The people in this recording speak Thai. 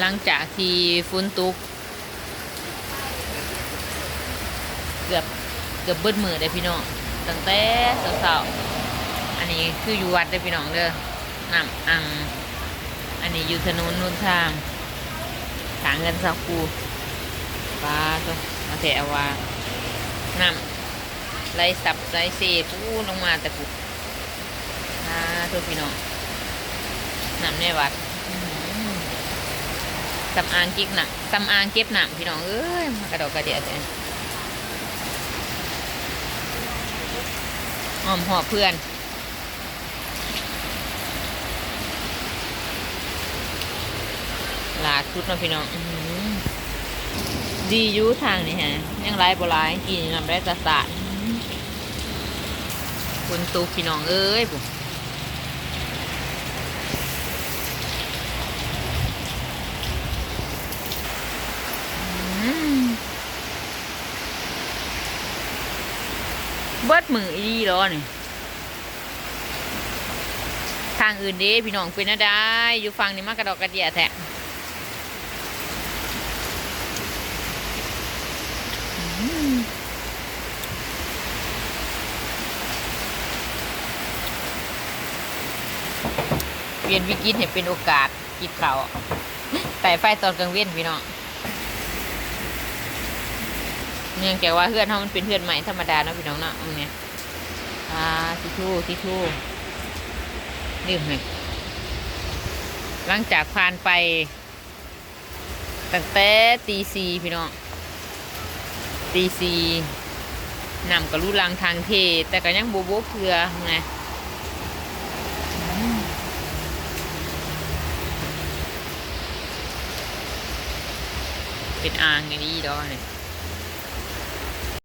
หลังจากที่ฝนตกเกือบเกือบเบิดมือเลยพี่น้องตั้งแต่เช้าๆอันนี้คืออยู่วัดเลยพี่น้องเด้อน้ำอัง อันนี้อยู่ถนนนุ่นทางทางเงินสักูปลาตัวมาแถวว่าน้ำไหลสับไหลเซปูลงมาแต่ปุอ่าตัวพี่น้องน้ำในวัด สำอางกิ๊กหนักสำอางเก็บหนักพี่น้องเอ้ยมากระดอกกระเดียดเลยอ้อมหอบเพื่อนหลาดชุดนาะพี่น้องอดียูทางนี่ฮะยังไรโบ่ไรกินนำได้ตะสาดคนตูพี่น้องเอ้ยบุอื เบิดมืออีดีแล้วนี่ทางอื่นเด้พี่น้องเป็นอะไรอยู่ฟังนี่มากกระดอกกระเดียแท้เปลี่ยนวิกฤตให้เป็นโอกาสกินเขาวแต่ไฟตอนกลางเว้นพี่น้อง เนื่องจากว่าเพื่อนเขามันเป็นเพื่อนใหม่ธรรมดาเนาะพี่น้องเนาะเอาเนี่ยอ่าทิชชู่ทิชชู่ลืมเลยหลังจากผ่านไปตั้งแต่ตีสีพี่น้องตีสีนำกับลูลังทางเท แต่ก็ยังโบโบเพื่อไงเป็นอ่างอย่างนี้ดอกเนี่ย